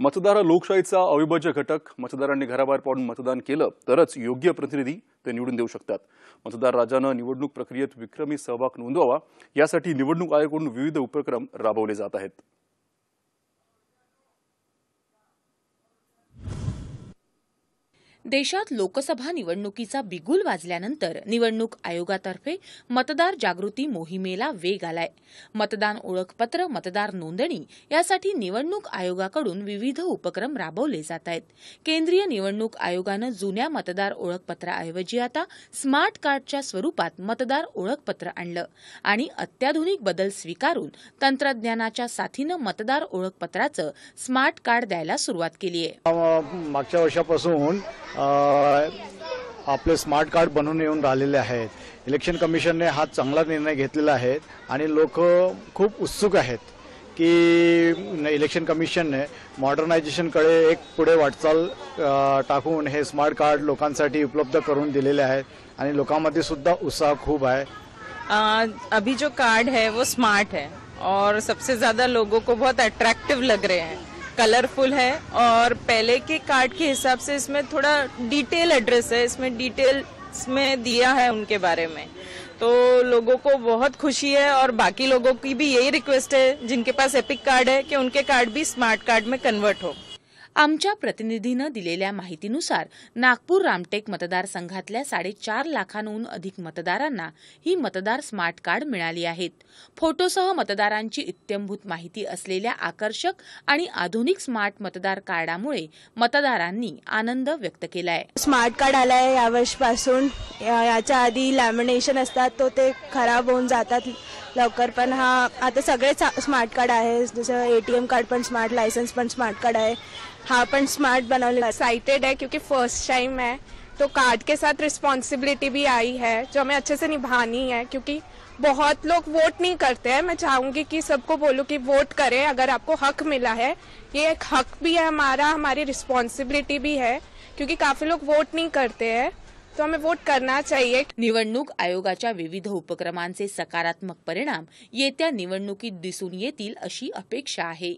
मतदार हा लोकशाहीचा अविभाज्य घटक. मतदारांनी घराबाहेर पाडून मतदान केलं तरच योग्य प्रतिनिधी ते निवडून देऊ शकतात. मतदार राजानं निवडणूक प्रक्रियेत विक्रमी सहभाग नोंदवावा. यासाठी निवडणूक आयोगाकडून विविध उपक्रम राबवले जात आहेत. देशात लोकसभा निवडणुकीचा बिगुल वाजल्यानंतर निवडणूक आयोगातर्फे मतदार जागृती मोहिमेला वेग आलाय. मतदान ओळखपत्र मतदार नोंदणी यासाठी निवडणूक आयोगाकडून विविध उपक्रम राबवले जात आहेत. केंद्रीय निवडणूक आयोगानं जुन्या मतदार ओळखपत्राऐवजी आता स्मार्ट कार्डच्या स्वरूपात मतदार ओळखपत्र आणलं आणि अत्याधुनिक बदल स्वीकारून तंत्रज्ञानाच्या साथीनं मतदार ओळखपत्राचं स्मार्ट कार्ड द्यायला सुरुवात केली आहे मागच्या वर्षापासून आपले स्मार्ट कार्ड बनवून येऊन राहिलेले आहेत. इलेक्शन कमिशनने हा चांगला निर्णय घेतलेला आहे आणि लोक खूप उत्सुक आहेत की इलेक्शन कमिशनने मॉडर्नायझेशनकडे एक पुढे वाटचाल टाकून हे स्मार्ट कार्ड लोकांसाठी उपलब्ध करून दिलेले आहेत आणि लोकांमध्ये सुद्धा उत्साह खूप आहे. आ, अभी जो कार्ड है वो स्मार्ट है और सबसे ज्यादा लोगों को बहुत अट्रैक्टिव लग रहे हैं. कलरफुल है और पहले के कार्ड के हिसाब से इसमें थोड़ा डिटेल एड्रेस है, इसमें डिटेल्स में दिया है उनके बारे में। तो लोगों को बहुत खुशी है और बाकी लोगों की भी यही रिक्वेस्ट है, जिनके पास एपिक कार्ड है, कि उनके कार्ड भी स्मार्ट कार्ड में कन्वर्ट हो। आमच्या प्रतिनिधीनं दिलेल्या माहितीनुसार नागपूर रामटेक मतदारसंघातल्या साडेचार लाखांहून अधिक मतदारांना ही मतदार स्मार्ट कार्ड मिळाली आहेत. फोटोसह मतदारांची इत्यंभूत माहिती असलेल्या आकर्षक आणि आधुनिक स्मार्ट मतदार कार्डामुळे मतदारांनी आनंद व्यक्त केलाय. स्मार्ट कार्ड आलाय यावर्षीपासून याच्या आधी लॅमिनेशन असतात तो ते खराब होऊन जातात. लवकर. पण हा, आता सगळे स्मार्ट कार्ड आहे. जसं एटीएम कार्ड पण स्मार्ट लायसन्स पण स्मार्ट कार्ड आहे. हा पण स्मार्ट बनवलेला एक्साइटेड है क्योंकि फ़र्स्ट टाइम है. तो कार्ड के साथ रिस्पॉन्सिबिलिटी भी आई है, जो हमें अच्छे से निभानी है, क्योंकि बहुत लोग वोट नहीं करते हैं. मैं चाहूँगी कि सबको बोलूँ कि वोट करें, अगर आपको हक मिला है. ये एक हक भी है हमारा, हमारी रिस्पॉन्सिबिलिटी भी है, क्योंकि काफ़ी लोग वोट नहीं करते हैं. तो हमें वोट करना चाहिए। निवडणूक आयोगाच्या विविध उपक्रमांचे सकारात्मक परिणाम येत्या निवडणुकीत दिसून येतील अशी अपेक्षा आहे.